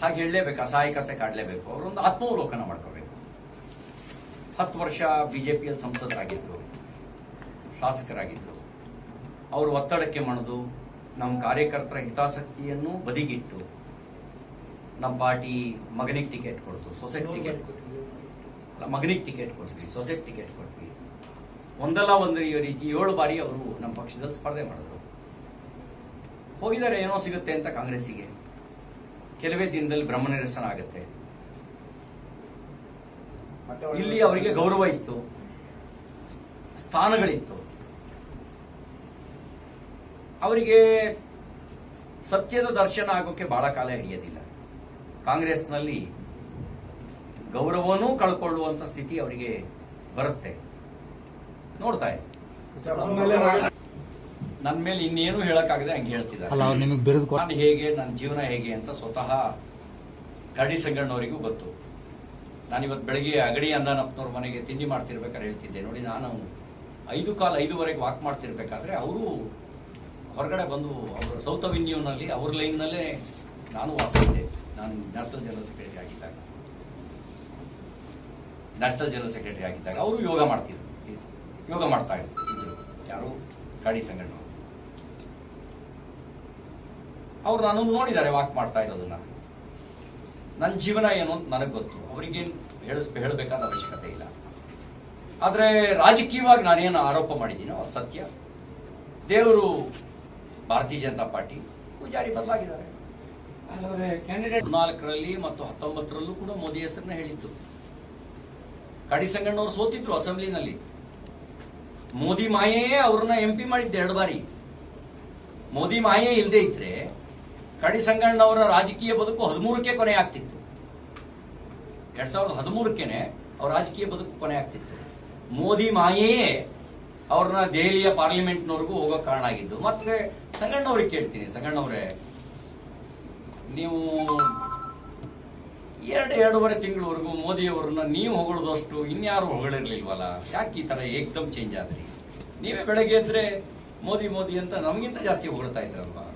ಹಾಗೆ ಹೇಳಲೇಬೇಕು ಅಸಹಾಯಕತೆ ಕಾಡಲೇಬೇಕು. ಅವರೊಂದು ಆತ್ಮಾವಲೋಕನ ಮಾಡ್ಕೋಬೇಕು. ಹತ್ತು ವರ್ಷ ಬಿಜೆಪಿಯಲ್ಲಿ ಸಂಸದರಾಗಿದ್ದರು ಶಾಸಕರಾಗಿದ್ದರು ಅವರು ಒತ್ತಡಕ್ಕೆ ಮಣಿದು ನಮ್ಮ ಕಾರ್ಯಕರ್ತರ ಹಿತಾಸಕ್ತಿಯನ್ನು ಬದಿಗಿಟ್ಟು ನಮ್ಮ ಪಾರ್ಟಿ ಮಗನಿಗೆ ಟಿಕೆಟ್ ಕೊಡ್ತು ಸೊಸೈಟಿ ಟಿಕೆಟ್ ಅಲ್ಲ ಮಗನಿಗೆ ಟಿಕೆಟ್ ಕೊಟ್ವಿ ಸೊಸೈಟಿ ಟಿಕೆಟ್ ಕೊಟ್ವಿ. ಒಂದಲ್ಲ ಒಂದು ರೀತಿ ಏಳು ಬಾರಿ ಅವರು ನಮ್ಮ ಪಕ್ಷದಲ್ಲಿ ಸ್ಪರ್ಧೆ ಮಾಡಿದ್ರು. ಹೋಗಿದ್ದಾರೆ ಏನೋ ಸಿಗುತ್ತೆ ಅಂತ ಕಾಂಗ್ರೆಸ್ಸಿಗೆ. ಕೆಲವೇ ದಿನದಲ್ಲಿ ಬ್ರಹ್ಮ ನಿರಸನ ಆಗುತ್ತೆ. ಇಲ್ಲಿ ಅವರಿಗೆ ಗೌರವ ಇತ್ತು. ಸ್ಥಾನಗಳಿತ್ತು. ಅವರಿಗೆ ಸತ್ಯದ ದರ್ಶನ ಆಗೋಕೆ ಬಹಳ ಕಾಲ ಹಿಡಿಯೋದಿಲ್ಲ. ಕಾಂಗ್ರೆಸ್ನಲ್ಲಿ ಗೌರವನೂ ಕಳ್ಕೊಳ್ಳುವಂತ ಸ್ಥಿತಿ ಅವರಿಗೆ ಬರುತ್ತೆ. ನೋಡ್ತಾ ಇದೆ ನನ್ನ ಮೇಲೆ ಇನ್ನೇನು ಹೇಳಕ್ಕಾಗದೆ ಹಂಗೆ ಹೇಳ್ತಿದ್ದಾರೆ. ಅಲ್ಲ ಅವ್ರು ನಿಮಗೆ ಬಿರುದು ಕೊಟ್ಟು ನಾನು ಹೇಗೆ ನನ್ನ ಜೀವನ ಹೇಗೆ ಅಂತ ಸ್ವತಃ ಕರಡಿ ಸಂಗಣ್ಣವರಿಗೂ ಗೊತ್ತು. ನಾನಿವತ್ತು ಬೆಳಗ್ಗೆ ಅಗಡಿ ಅಂದಾನಪ್ಪನವ್ರ ಮನೆಗೆ ತಿಂಡಿ ಮಾಡ್ತಿರ್ಬೇಕಾದ್ರೆ ಹೇಳ್ತಿದ್ದೆ. ನೋಡಿ ನಾನು ಐದು ಕಾಲ ಐದುವರೆಗೆ ವಾಕ್ ಮಾಡ್ತಿರ್ಬೇಕಾದ್ರೆ ಅವರು ಹೊರಗಡೆ ಬಂದು ಅವರು ಸೌತ್ ಅವೆನ್ಯೂನಲ್ಲಿ ಅವ್ರ ಲೈನ್ನಲ್ಲೇ ನಾನು ವಾಸ ಇದ್ದೆ ನಾನು ನ್ಯಾಷನಲ್ ಜನರಲ್ ಸೆಕ್ರೆಟರಿ ಆಗಿದ್ದಾಗ. ನ್ಯಾಷನಲ್ ಜನರಲ್ ಸೆಕ್ರೆಟರಿ ಆಗಿದ್ದಾಗ ಅವರು ಯೋಗ ಮಾಡ್ತಿದ್ರು. ಯೋಗ ಮಾಡ್ತಾ ಇದ್ರು. ಯಾರು? ಗಾಡಿ ಸಂಗಣ್ಣವರು. ಅವ್ರು ನಾನು ನೋಡಿದ್ದಾರೆ ವಾಕ್ ಮಾಡ್ತಾ ಇರೋದನ್ನ. ನನ್ನ ಜೀವನ ಏನು ಅಂತ ನನಗೆ ಗೊತ್ತು. ಅವರಿಗೇನು ಹೇಳಿಸ್ ಹೇಳಬೇಕಾದ ಅವಶ್ಯಕತೆ ಇಲ್ಲ. ಆದ್ರೆ ರಾಜಕೀಯವಾಗಿ ನಾನೇನು ಆರೋಪ ಮಾಡಿದ್ದೀನೋ ಅದು ಸತ್ಯ. ದೇವರು ಭಾರತೀಯ ಜನತಾ ಪಾರ್ಟಿ ಪೂಜಾರಿ ಬದಲಾಗಿದ್ದಾರೆ. ಹದಿನಾಲ್ಕರಲ್ಲಿ ಮತ್ತು ಹತ್ತೊಂಬತ್ತರಲ್ಲೂ ಕೂಡ ಮೋದಿ ಹೆಸರನ್ನ ಹೇಳಿತ್ತು ಕಡಿ ಸಂಗಣ್ಣವರು ಸೋತಿದ್ರು ಅಸೆಂಬ್ಲಿನಲ್ಲಿ. ಮೋದಿ ಮಾಯೆಯೇ ಅವ್ರನ್ನ ಎಂ ಪಿ ಮಾಡಿದ್ದೆ ಎರಡು ಬಾರಿ. ಮೋದಿ ಮಾಯೆ ಇಲ್ಲದೆ ಇದ್ರೆ ಕಡಿ ಸಂಗಣ್ಣವರ ರಾಜಕೀಯ ಬದುಕು ಹದಿಮೂರಕ್ಕೆ ಕೊನೆ ಆಗ್ತಿತ್ತು. ಎರಡ್ ಸಾವಿರದ ಹದಿಮೂರಕ್ಕೇನೆ ಅವ್ರ ರಾಜಕೀಯ ಬದುಕು ಕೊನೆ ಆಗ್ತಿತ್ತು. ಮೋದಿ ಮಾಯೆಯೇ ಅವ್ರನ್ನ ದೆಹಲಿಯ ಪಾರ್ಲಿಮೆಂಟ್ನವರೆಗೂ ಹೋಗೋ ಕಾರಣ ಆಗಿದ್ದು. ಮತ್ತೆ ಸಂಗಣ್ಣವ್ರಿಗೆ ಕೇಳ್ತೀನಿ. ಸಂಗಣ್ಣವ್ರೆ, ನೀವು ಎರಡು ಎರಡೂವರೆ ತಿಂಗಳವರೆಗೂ ಮೋದಿಯವರನ್ನ ನೀವು ಹೊಗಳದಷ್ಟು ಇನ್ಯಾರು ಹೊಗಳಿರ್ಲಿಲ್ವಲ್ಲ? ಯಾಕೆ ಈ ತರ ಏಕ್ದಮ್ ಚೇಂಜ್ ಆದ್ರಿ? ನೀವೇ ಬೆಳಗ್ಗೆ ಎದ್ರೆ ಮೋದಿ ಮೋದಿ ಅಂತ ನಮಗಿಂತ ಜಾಸ್ತಿ ಹೊಗಳ್ತಾ ಇದ್ರಲ್ವಾ?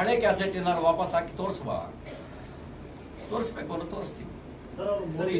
ಹಳೆ ಕ್ಯಾಸೆಟ್ ಏನಾದ್ರು ವಾಪಸ್ ಹಾಕಿ ತೋರಿಸುವ ತೋರಿಸ್ಬೇಕು ಅನ್ನೋ ತೋರಿಸ್ತೀವಿ ಸರಿ.